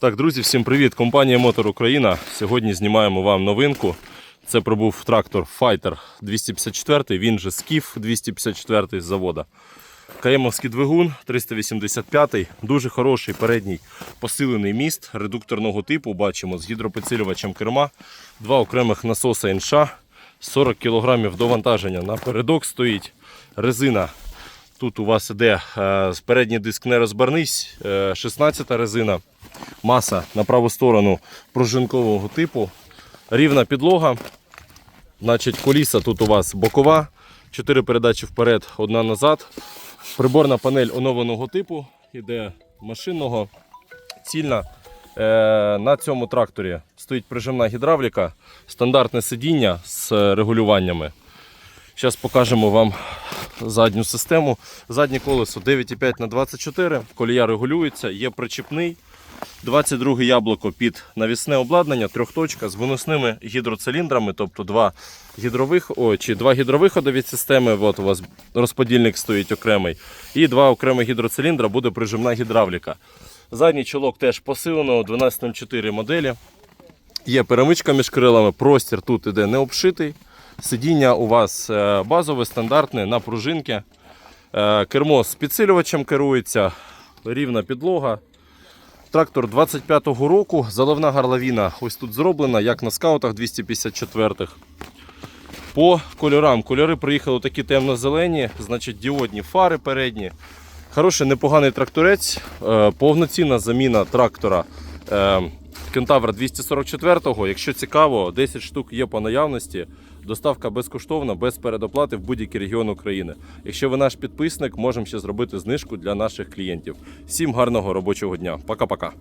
Так, друзі, всім привіт! Компанія Мотор Україна. Сьогодні знімаємо вам новинку. Це пробув трактор Fighter 254, він же Скіф 254 з завода. Каємовський двигун 385, дуже хороший передній посилений міст редукторного типу. Бачимо з гідропідсилювачем керма, два окремих насоса НШ, 40 кг довантаження напередок стоїть. Резина Тут у вас іде е, передній диск не розбарнись, е, 16 резина, маса на праву сторону пружинкового типу, рівна підлога. Значить, коліса тут у вас бокова, 4 передачі вперед, одна назад. Приборна панель оновленого типу, іде машинного, цільна. Е, На цьому тракторі стоїть прижимна гідравліка, стандартне сидіння з регулюваннями. Зараз покажемо вам задню систему. Заднє колесо 9,5 на 24 колія регулюється, є причіпний. 22 яблуко під навісне обладнання, трьохточка з виносними гідроциліндрами, тобто два гідрових, о, чи два гідровиходи системи. От у вас розподільник стоїть окремий. І два окремі гідроциліндра буде прижимна гідравліка. Задній чолок теж посилено 12.4 моделі. Є перемичка між крилами, простір тут іде не обшитий. Сидіння у вас е, базове, стандартне на пружинки. Е, Кермо з підсилювачем керується, рівна підлога. Трактор 25-го року, заливна гарлавіна ось тут зроблена, як на скаутах 254-х. По кольорам. Кольори приїхали такі темно-зелені, значить діодні фари передні. Хороший непоганий тракторець, е, повноцінна заміна трактора е, Кентавра 244-го. Якщо цікаво, 10 штук є по наявності. Доставка безкоштовна, без передоплати в будь-який регіон України. Якщо ви наш підписник, можемо ще зробити знижку для наших клієнтів. Всім гарного робочого дня. Пока-пока.